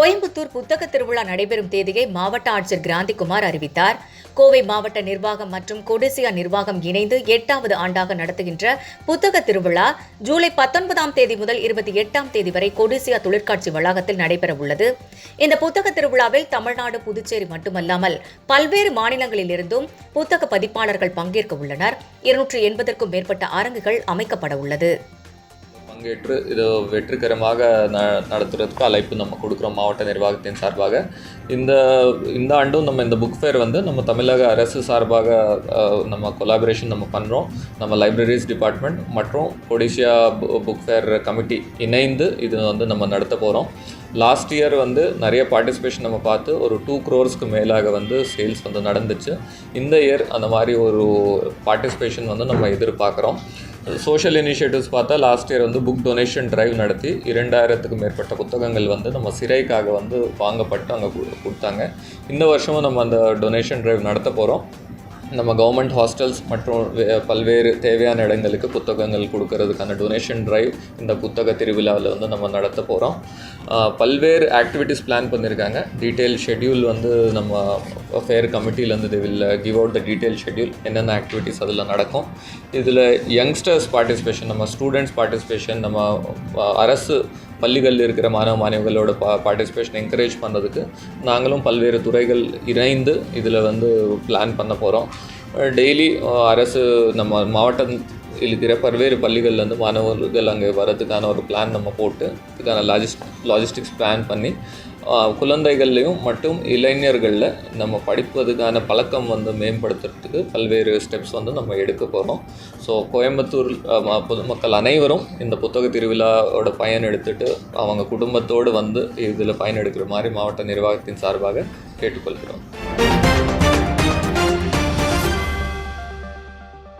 கோயம்புத்தூர் புத்தக திருவிழா நடைபெறும் தேதியை மாவட்ட ஆட்சியர் கிராந்திகுமார் அறிவித்தார். கோவை மாவட்ட நிர்வாகம் மற்றும் கொடிசியா நிர்வாகம் இணைந்து எட்டாவது ஆண்டாக நடத்துகின்ற புத்தக திருவிழா ஜூலை பத்தொன்பதாம் தேதி முதல் இருபத்தி எட்டாம் தேதி வரை கொடிசியா தொழிற்காட்சி வளாகத்தில் நடைபெறவுள்ளது இந்த புத்தக திருவிழாவில் தமிழ்நாடு புதுச்சேரி மட்டுமல்லாமல் பல்வேறு மாநிலங்களிலிருந்தும் புத்தக பதிப்பாளர்கள் பங்கேற்க உள்ளனர். இருநூற்று எண்பதற்கும் மேற்பட்ட அரங்குகள் அமைக்கப்பட உள்ளது. பங்கேற்று இது வெற்றிகரமாக ந நடத்துறதுக்கு அழைப்பு நம்ம கொடுக்குறோம் மாவட்ட நிர்வாகத்தின் சார்பாக. இந்த இந்த ஆண்டும் நம்ம இந்த புக் ஃபேர் வந்து நம்ம தமிழக அரசு சார்பாக நம்ம கொலாபரேஷன் நம்ம பண்ணுறோம் நம்ம லைப்ரரிஸ் டிபார்ட்மெண்ட் மற்றும் ஒடிஷியா புக் ஃபேர் கமிட்டி இணைந்து இது வந்து நம்ம நடத்த போகிறோம் லாஸ்ட் இயர் வந்து நிறைய பார்ட்டிசிபேஷன் நம்ம பார்த்து ஒரு டூ க்ரோர்ஸ்க்கு மேலாக வந்து சேல்ஸ் வந்து நடந்துச்சு. இந்த இயர் அந்த மாதிரி ஒரு பார்ட்டிசிபேஷன் வந்து நம்ம எதிர்பார்க்குறோம். சோஷியல் இனிஷியேட்டிவ்ஸ் பார்த்தா லாஸ்ட் இயர் வந்து புக் டொனேஷன் ட்ரைவ் நடத்தி இரண்டாயிரத்துக்கு மேற்பட்ட புத்தகங்கள் வந்து நம்ம சிறைக்காக வந்து வாங்கப்பட்டு அங்கே கொடுத்தாங்க. இந்த வருஷமும் நம்ம அந்த டொனேஷன் ட்ரைவ் நடத்த போகிறோம் நம்ம கவர்மெண்ட் ஹாஸ்டல்ஸ் மற்றும் வே- பல்வேறு தேவையான இடங்களுக்கு புத்தகங்கள் கொடுக்கறதுக்கான டொனேஷன் ட்ரைவ் இந்த புத்தக திருவிழாவில் வந்து நம்ம நடத்த போகிறோம் பல்வேறு ஆக்டிவிட்டீஸ் பிளான் பண்ணியிருக்காங்க டீட்டெயில் ஷெட்யூல் வந்து நம்ம ஃபேர் கமிட்டியிலேருந்து they will give out the detail schedule என்னென்ன ஆக்டிவிட்டீஸ் அதில் நடக்கும். இதில் யங்ஸ்டர்ஸ் பார்ட்டிசிபேஷன் நம்ம ஸ்டூடெண்ட்ஸ் பார்ட்டிசிபேஷன் நம்ம அரசு பள்ளிகளில் இருக்கிற மாணவ மாணவிகளோட பா பார்ட்டிசிபேஷன் என்கரேஜ் பண்ணுறதுக்கு நாங்களும் பல்வேறு துறைகள் இணைந்து இதில் வந்து பிளான் பண்ண போகிறோம் டெய்லி அரசு நம்ம மாவட்டம் இருக்கிற பல்வேறு பள்ளிகள்லேருந்து மாணவர்கள் அங்கே வரதுக்கான ஒரு பிளான் நம்ம போட்டு இதுக்கான லாஜிஸ்ட் லாஜிஸ்டிக்ஸ் பிளான் பண்ணி குழந்தைகள்லையும் மற்றும் இளைஞர்களில் நம்ம படிப்பதுக்கான பழக்கம் வந்து மேம்படுத்துறதுக்கு பல்வேறு ஸ்டெப்ஸ் வந்து நம்ம எடுக்க போகிறோம் ஸோ கோயம்புத்தூர் பொதுமக்கள் அனைவரும் இந்த புத்தக திருவிழாவோட பயன் எடுத்துட்டு அவங்க குடும்பத்தோடு வந்து இதில் பயன் எடுக்கிற மாதிரி மாவட்ட நிர்வாகத்தின் சார்பாக கேட்டுக்கொள்கிறோம்.